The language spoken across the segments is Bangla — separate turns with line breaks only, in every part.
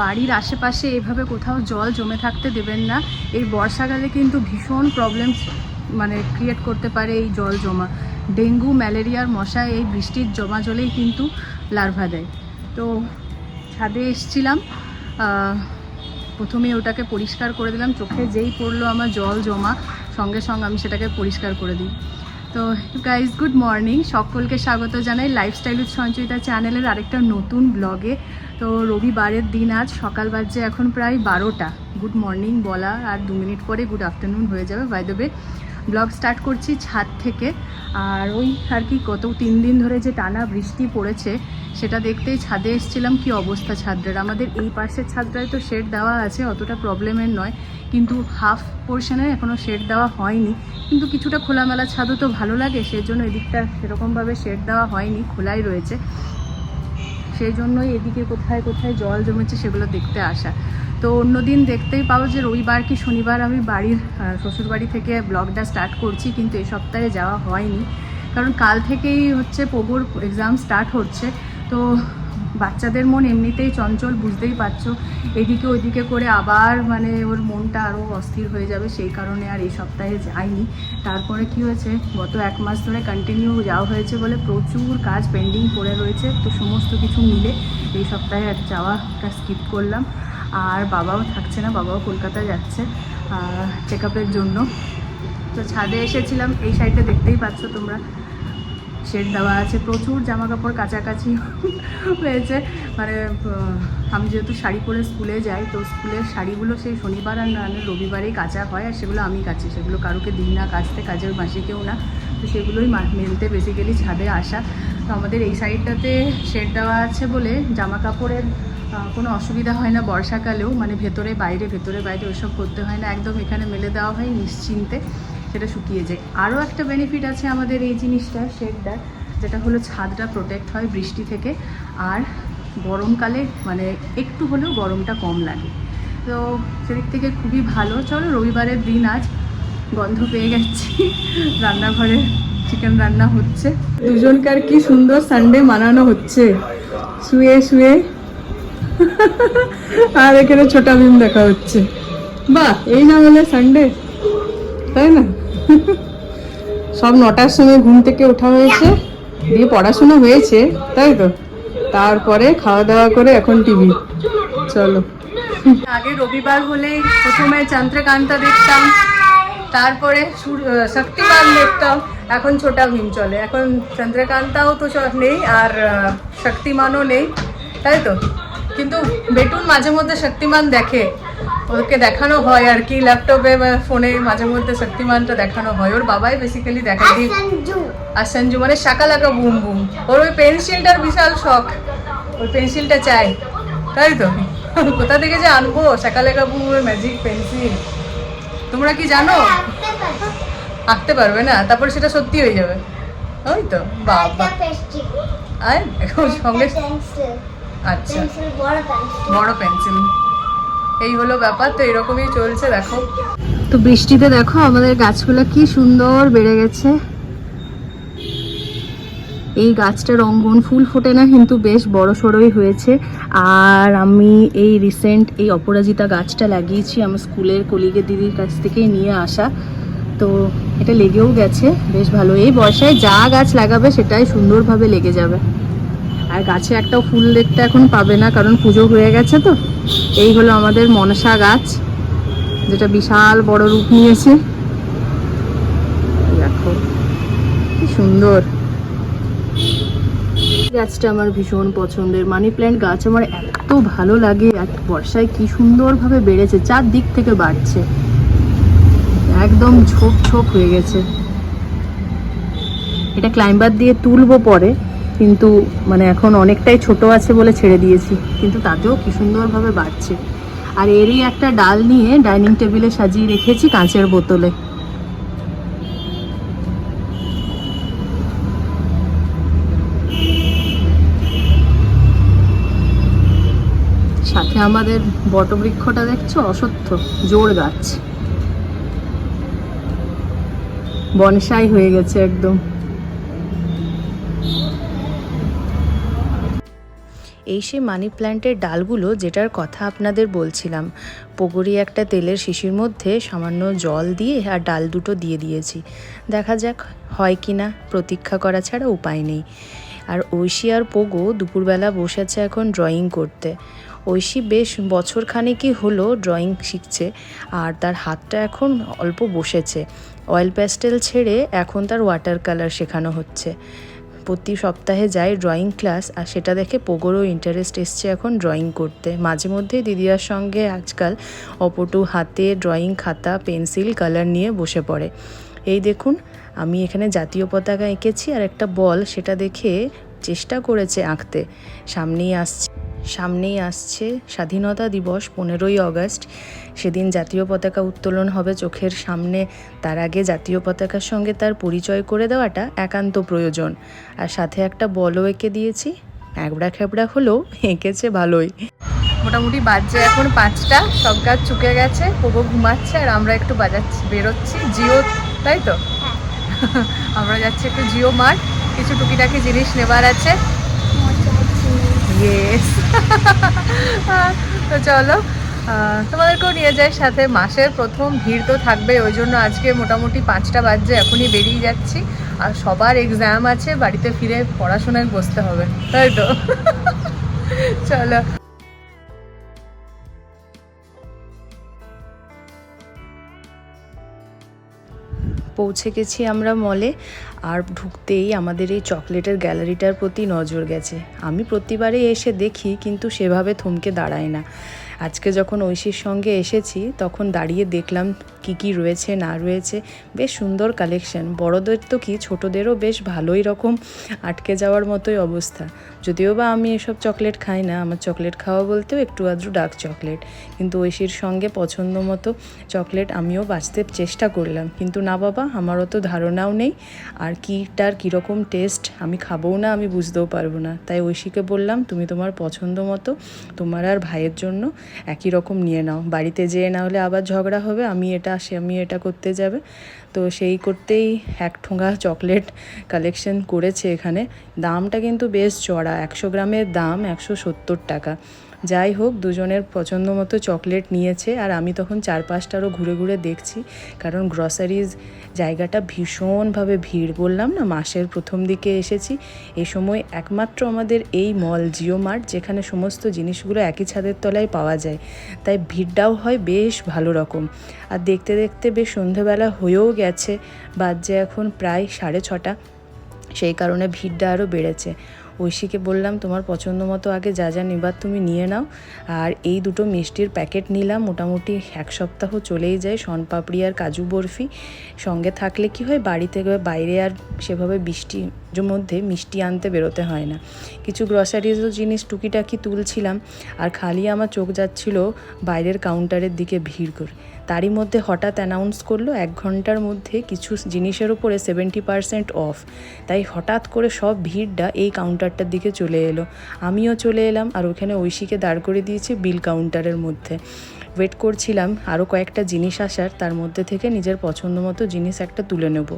বাড়ির আশেপাশে এভাবে কোথাও জল জমে থাকতে দেবেন না। এই বর্ষাকালে কিন্তু ভীষণ প্রবলেমস মানে ক্রিয়েট করতে পারে এই জল জমা। ডেঙ্গু, ম্যালেরিয়ার মশা, এই বৃষ্টির জমা জলেই কিন্তু লার্ভা দেয়। তো ছাদে এসছিলাম প্রথমে ওটাকে পরিষ্কার করে দিলাম। চোখে যেই পড়ল আমার জল জমা, সঙ্গে সঙ্গে আমি সেটাকে পরিষ্কার করে দিই। তো গাইজ গুড মর্নিং সকলকে স্বাগত জানাই লাইফস্টাইল উইথ সঞ্চয়িতা চ্যানেলের আরেকটা নতুন ব্লগে তো, রবিবারের দিন আজ সকাল বাজছে এখন প্রায় বারোটা। গুড মর্নিং বলা আর দু মিনিট পরে গুড আফটারনুন হয়ে যাবে। By the way vlog start করছি ছাদ থেকে। আর ওই আর কি গত তিন দিন ধরে যে টানা বৃষ্টি পড়েছে, সেটা দেখতেই ছাদে এসেছিলাম। কি অবস্থা ছাদটার? আমাদের এই পাশের ছাদটায় তো শেড দেওয়া আছে, অতটা প্রবলেমের নয়। কিন্তু হাফ পোর্শনে এখনও শেড দেওয়া হয়নি। কিন্তু কিছুটা খোলামেলা ছাদও তো ভালো লাগে সেই জন্য এদিকটা সেরকমভাবে শেড দেওয়া হয়নি, খোলাই রয়েছে। সেই জন্যই এদিকে কোথায় কোথায় জল জমেছে সেগুলো দেখতে আসা। তো অন্যদিন দেখতেই পাও যে রবিবার কি শনিবার আমি বাড়ির শ্বশুরবাড়ি থেকে ব্লগটা স্টার্ট করছি, কিন্তু এই সপ্তাহে যাওয়া হয়নি। কারণ কাল থেকেই হচ্ছে পোগোর এক্সাম স্টার্ট হচ্ছে। তো বাচ্চাদের মন এমনিতেই চঞ্চল, বুঝতেই পারছ। এদিকে ওইদিকে করে আবার মানে ওর মনটা আরও অস্থির হয়ে যাবে, সেই কারণে আর এই সপ্তাহে যাইনি। তারপরে কি হয়েছে, গত এক মাস ধরে কন্টিনিউ যাওয়া হয়েছে বলে প্রচুর কাজ পেন্ডিং পড়ে রয়েছে, তো সমস্ত কিছু মিলে এই সপ্তাহে আর যাওয়াটা স্কিপ করলাম। আর বাবাও থাকছে না, বাবাও কলকাতা যাচ্ছে চেক জন্য। তো ছাদে এসেছিলাম, এই সাইডটা দেখতেই পাচ্ছ তোমরা। শেড দেওয়া আছে, প্রচুর জামা কাপড় কাছাকাছি হয়েছে। মানে আমি যেহেতু শাড়ি পরে স্কুলে যাই, তো স্কুলের শাড়িগুলো সেই শনিবার আর না রবিবারেই কাচা হয়, আর সেগুলো আমি কাচি। সেগুলো কারোকে দিই না, কাচতে কাজের মাসে কেউ না। তো সেগুলোই মেলতে বেসিক্যালি ছাদে আসা। তো আমাদের এই সাইডটাতে শেড দেওয়া আছে বলে জামা কাপড়ের কোনো অসুবিধা হয় না বর্ষাকালেও। মানে ভেতরে, বাইরে ভেতরে, বাইরে ওসব করতে হয় না। একদম এখানে মেলে দেওয়া হয় নিশ্চিন্তে। সেটা শুকিয়ে যায়। আরও একটা বেনিফিট আছে আমাদের এই জিনিসটা শেডটার যেটা হলো ছাদটা প্রোটেক্ট হয় বৃষ্টি থেকে। আর গরমকালে মানে একটু হলেও গরমটা কম লাগে। তো সেদিক থেকে খুবই ভালো। চলো রবিবারের দিন আজ গন্ধ পেয়ে গেছি। রান্নাঘরে চিকেন রান্না হচ্ছে। দুজনকার কি সুন্দর সানডে মানানো হচ্ছে। শুয়ে শুয়ে। আর এখানে ছোটা ভীম দেখা হচ্ছে। বাহ, এই না হলে সানডে তাই না? সব নটার সময় ঘুম থেকে ওঠা হয়েছে, দিয়ে পড়াশোনা হয়েছে, তাই তো? তারপরে খাওয়া দাওয়া করে এখন টিভি চলো। আগে রবিবার হলে প্রথমে চন্দ্রকান্তা দেখতাম, তারপরে শক্তিমান দেখতাম, এখন ছোটা ভীম চলে। এখন চন্দ্রকান্তাও তো নেই, আর শক্তিমানও নেই, তাই তো? কিন্তু বেটুন মাঝে মধ্যে শক্তিমান দেখে। ওকে দেখানো হয় আর কি ল্যাপটপে বা ফোনে মাঝে মধ্যে শক্তিমানটা দেখানো হয়। ওর বাবাই বেসিক্যালি দেখায় কি আর সঞ্জু মানে শাকা লাগা বুম বুম। ওর ওই পেন্সিলটার বিশাল শখ। ওই পেন্সিলটা চাই। তাই তো? কোথা থেকে যে আনব? শাকা লাগা বুম ম্যাজিক পেন্সিল। তোমরা কি জানো? আঁকতে পারবে না তারপরে সেটা সত্যি হয়ে যাবে। ওই তো বাবা। আর সঙ্গে আচ্ছা। বড় পেন্সিল এই হলো ব্যাপার, তো এরকমই চলছে, দেখো। তো বৃষ্টিতে দেখো আমাদের গাছগুলো কি সুন্দর বেড়ে গেছে। এই গাছটার অঙ্গন ফুল ফোটে না, কিন্তু বেশ বড় সড়োই হয়েছে। আর আমি এই রিসেন্ট এই অপরাজিতা গাছটা লাগিয়েছি আমার স্কুলের কলিগের দিদির কাছ থেকে নিয়ে আসা। তো এটা লেগেও গেছে, বেশ ভালো। এই বর্ষায় যা গাছ লাগাবে সেটাই সুন্দরভাবে লেগে যাবে। আর গাছে একটাও ফুল দেখতে এখন পাবে না, কারণ পুজো হয়ে গেছে তো। এই হলো আমাদের মনসা গাছ, যেটা বিশাল বড় রূপ নিয়েছে। দেখো, কি সুন্দর। গাছটা আমার ভীষণ পছন্দের। মানি প্ল্যান্ট গাছ আমার এত ভালো লাগে আর বর্ষায় কি সুন্দরভাবে বেড়েছে, চারদিক থেকে বাড়ছে। একদম ঝোপ ঝোপ হয়ে গেছে। এটা ক্লাইম্বার দিয়ে তুলবো পরে। কিন্তু মানে এখন অনেকটাই ছোট আছে বলে ছেড়ে দিয়েছি। কিন্তু তাতেও কি সুন্দরভাবে বাড়ছে। আর এরই একটা ডাল নিয়ে ডাইনিং টেবিলে সাজিয়ে রেখেছি কাঁচের বোতলে। সাথে আমাদের বটবৃক্ষটা দেখছ? অসত্য। জোর গাছ। বনসাই হয়ে গেছে একদম। এই সে মানি প্ল্যান্টের ডালগুলো যেটার কথা আপনাদের বলছিলাম। পগরি একটা তেলের শিশির মধ্যে সামান্য জল দিয়ে আর ডাল দুটো দিয়ে দিয়েছি। দেখা যাক হয় কি না, প্রতীক্ষা করা ছাড়া উপায় নেই। আর ঐশী আর পোগো দুপুরবেলা বসেছে এখন ড্রয়িং করতে। ঐশী বেশ বছর খানেকই হলো ড্রয়িং শিখছে আর তার হাতটা এখন অল্প বসেছে। অয়েল প্যাস্টেল ছেড়ে এখন তার ওয়াটার কালার শেখানো হচ্ছে। প্রতি সপ্তাহে যাই ড্রয়িং ক্লাস আর সেটা দেখে পোগোরও ইন্টারেস্ট এসছে এখন ড্রয়িং করতে। মাঝে মধ্যে দিদিয়ার সঙ্গে আজকাল অপটু হাতে ড্রয়িং খাতা পেন্সিল কালার নিয়ে বসে পড়ে। এই দেখুন, আমি এখানে জাতীয় পতাকা এঁকেছি আর একটা বল সেটা দেখে চেষ্টা করেছে আঁকতে। সামনেই আসছে। সামনেই আসছে স্বাধীনতা দিবস পনেরোই আগস্ট সেদিন জাতীয় পতাকা উত্তোলন হবে চোখের সামনে। তার আগে জাতীয় পতাকার সঙ্গে তার পরিচয় করে দেওয়াটা একান্ত প্রয়োজন। আর সাথে একটা বলও এঁকে দিয়েছি। একবড়া খেবড়া হলেও এঁকেছে ভালোই।
মোটামুটি বাজছে এখন পাঁচটা সব কাজ চুকে গেছে পোগো ঘুমাচ্ছে আর আমরা একটু বাজাচ্ছি বেরোচ্ছি। জিও তাই তো? আমরা যাচ্ছি একটু জিও মার্ট কিছু টুকিটাকি জিনিস নেবার আছে। ইয়েস তো চলো তোমাদেরকেও নিয়ে যাই সাথে। মাসের প্রথম ভিড় তো থাকবে ওই জন্য আজকে মোটামুটি পাঁচটা বাজছে এখনই বেরিয়ে যাচ্ছি। আর সবার এক্সাম আছে, বাড়িতে ফিরে পড়াশোনায় বসতে হবে, তাই তো? চলো।
পৌঁছে গেছি আমরা মলে আর ঢুকতেই আমাদের এই চকলেটের গ্যালারিটার প্রতি নজর গেছে। আমি প্রতিবারে এসে দেখি, কিন্তু সেভাবে থমকে দাঁড়ায় না। আজকে যখন ঐশীর সঙ্গে এসেছি, তখন দাঁড়িয়ে দেখলাম কি কি রয়েছে, না রয়েছে। বেশ সুন্দর কালেকশন। বড়দের তো কি, ছোটদেরও বেশ ভালোই রকম আটকে যাওয়ার মতোই অবস্থা। যদিও বা আমি এসব চকলেট খাই না, আমার চকলেট খাওয়া বলতেও একটু আধটু ডার্ক চকলেট। কিন্তু ঐশীর সঙ্গে পছন্দ মতো চকলেট আমিও বাঁচতে চেষ্টা করলাম। কিন্তু না বাবা, আমারও তো ধারণাও নেই। আর কীটার কীরকম টেস্ট আমি খাবও না, আমি বুঝতেও পারব না। তাই ঐশীকে বললাম, তুমি তোমার পছন্দ মতো তোমার আর ভাইয়ের জন্য একই রকম নিয়ে নাও। বাড়িতে যেয়ে না হলে আবার ঝগড়া হবে, আমি এটা, সে, আমি এটা করতে যাবে। তো সেই করতেই এক ঠোঙা চকলেট কালেকশন করেছে এখানে। দামটা কিন্তু বেশ চড়া, একশো গ্রামের দাম একশো সত্তর টাকা। যাই হোক, দুজনের পছন্দ মতো চকলেট নিয়েছে আর আমি তখন চার পাঁচটারও ঘুরে ঘুরে দেখছি, কারণ গ্রসারিজ জায়গাটা ভীষণভাবে ভিড়। বললাম না, মাসের প্রথম দিকে এসেছি। এ সময় একমাত্র আমাদের এই মল জিও মার্ট যেখানে সমস্ত জিনিসগুলো একই ছাদের তলায় পাওয়া যায়। তাই ভিড়টাও হয় বেশ ভালো রকম। আর দেখতে দেখতে বেশ সন্ধেবেলা হয়েও গেছে। বাজে এখন প্রায় সাড়ে ছটা। সেই কারণে ভিড়টা আরও বেড়েছে। ঐশীকে বললাম, তোমার পছন্দ মতো আগে যা যা নেবার তুমি নিয়ে নাও। আর এই দুটো মিষ্টির প্যাকেট নিলাম। মোটামুটি এক সপ্তাহ চলেই যায় শনপাপড়ি আর কাজু বরফি। সঙ্গে থাকলে কি হয়, বাড়ি থেকে বাইরে আর সেভাবে বৃষ্টির মধ্যে মিষ্টি আনতে বেরোতে হয় না। কিছু গ্রসারিজও জিনিস টুকিটাকি তুলছিলাম আর খালি আমার চোখ যাচ্ছিল বাইরের কাউন্টারের দিকে ভিড় করে। তারই মধ্যে হঠাৎ অ্যানাউন্স করল, এক ঘণ্টার মধ্যে কিছু জিনিসের উপরে সেভেন্টি পার্সেন্ট অফ তাই হঠাৎ করে সব ভিড়টা এই কাউন্টারটার দিকে চলে এলো। আমিও চলে এলাম আর ওখানে ঐশীকে দাঁড় করে দিয়েছি বিল কাউন্টারের মধ্যে। ওয়েট করছিলাম আরও কয়েকটা জিনিস আসার, তার মধ্যে থেকে নিজের পছন্দ মতো জিনিস একটা তুলে নেব।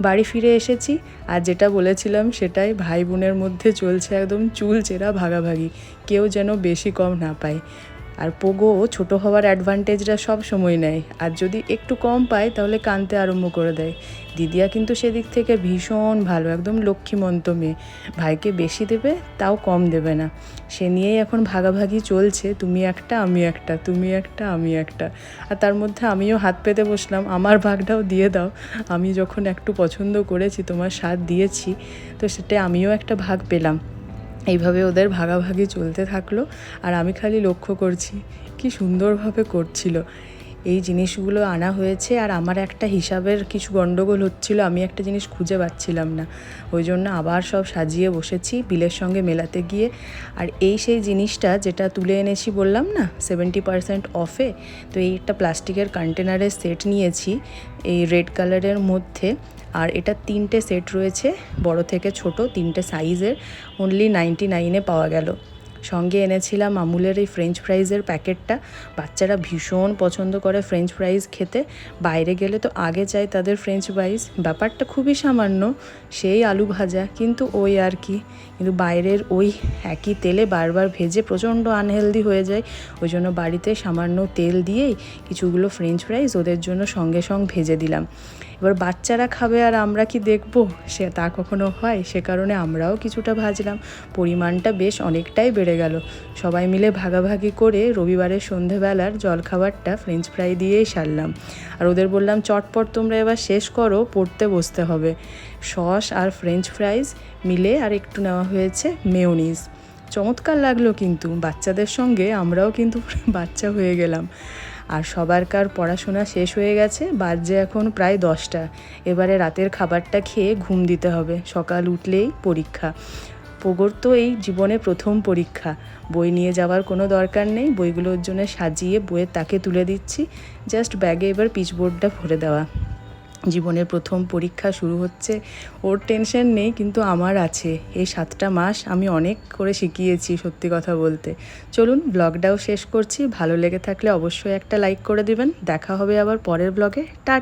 বাড়ি ফিরে এসেছি আর যেটা বলেছিলাম সেটাই, ভাই বোনের মধ্যে চলছে একদম চুল চেরা ভাগাভাগি। কেউ যেন বেশি কম না পায়। আর পোগো ছোট হওয়ার অ্যাডভান্টেজটা সব সময় নেয়। আর যদি একটু কম পায়, তাহলে কানতে আরম্ভ করে দেয়। দিদিয়া কিন্তু সেদিক থেকে ভীষণ ভালো, একদম লক্ষ্মীমন্ত মেয়ে। ভাইকে বেশি দেবে, তাও কম দেবে না। সে নিয়েই এখন ভাগাভাগি চলছে, তুমি একটা, আমি একটা, তুমি একটা, আমি একটা। আর তার মধ্যে আমিও হাত পেতে বসলাম, আমার ভাগটাও দিয়ে দাও। আমি যখন একটু পছন্দ করেছি, তোমার স্বাদ দিয়েছি, তো সেটা আমিও একটা ভাগ পেলাম। এইভাবে ওদের ভাগাভাগি চলতে থাকল আর আমি খালি লক্ষ্য করছি কি সুন্দরভাবে করছিল। এই জিনিসগুলো আনা হয়েছে আর আমার একটা হিসাবের কিছু গণ্ডগোল হচ্ছিল, আমি একটা জিনিস খুঁজে পাচ্ছিলাম না। ওই জন্য আবার সব সাজিয়ে বসেছি বিলের সঙ্গে মেলাতে গিয়ে। আর এই সেই জিনিসটা যেটা তুলে এনেছি বললাম না সেভেন্টি পারসেন্ট অফে তো এই একটা প্লাস্টিকের কন্টেনারের সেট নিয়েছি, এই রেড কালারের মধ্যে। আর এটা তিনটে সেট রয়েছে, বড় থেকে ছোট, তিনটে সাইজের অনলি নাইনটি নাইনে পাওয়া গেল। সঙ্গে এনেছিলাম আমুলের এই ফ্রেঞ্চ ফ্রাইজের প্যাকেটটা। বাচ্চারা ভীষণ পছন্দ করে ফ্রেঞ্চ ফ্রাইজ খেতে। বাইরে গেলে তো আগে চাই তাদের ফ্রেঞ্চ ফ্রাইজ ব্যাপারটা খুবই সামান্য, সেই আলু ভাজা, কিন্তু ওই আর কি। কিন্তু বাইরের ওই একই তেলে বারবার ভেজে প্রচণ্ড আনহেলদি হয়ে যায়। ওই জন্য বাড়িতে সামান্য তেল দিয়েই কিছুগুলো ফ্রেঞ্চ ফ্রাইজ ওদের জন্য সঙ্গে সঙ্গে ভেজে দিলাম। এবার বাচ্চারা খাবে আর আমরা কি দেখব? সে তা কখনো হয়? সে কারণে আমরাও কিছুটা ভাজলাম। পরিমাণটা বেশ অনেকটাই বেড়ে গেল। সবাই মিলে ভাগাভাগি করে রবিবারের সন্ধেবেলার জলখাবারটা ফ্রেঞ্চ ফ্রাই দিয়েই সারলাম। আর ওদের বললাম, চটপট তোমরা এবার শেষ করো, পড়তে বসতে হবে। সস আর ফ্রেঞ্চ ফ্রাইজ মিলে আর একটু নেওয়া হয়েছে মেয়োনিজ চমৎকার লাগল কিন্তু, বাচ্চাদের সঙ্গে আমরাও কিন্তু বাচ্চা হয়ে গেলাম। আর সবারকার পড়াশোনা শেষ হয়ে গেছে, বাজে এখন প্রায় দশটা। এবারে রাতের খাবারটা খেয়ে ঘুম দিতে হবে, সকাল উঠলেই পরীক্ষা। পোগোর তো এই জীবনে প্রথম পরীক্ষা। বই নিয়ে যাওয়ার কোনো দরকার নেই। বইগুলোর জন্য সাজিয়ে বইয়ের তাকে তুলে দিচ্ছি। জাস্ট ব্যাগে এবার পিচবোর্ডটা ভরে দেওয়া। জীবনের প্রথম পরীক্ষা শুরু হচ্ছে। ওর টেনশন নেই, কিন্তু আমার আছে। এই সাতটা মাস আমি অনেক করে শিখিয়েছি সত্যি কথা বলতে। চলুন ব্লগটাও শেষ করছি। ভালো লেগে থাকলে অবশ্যই একটা লাইক করে দিবেন। দেখা হবে আবার পরের ব্লগে। টা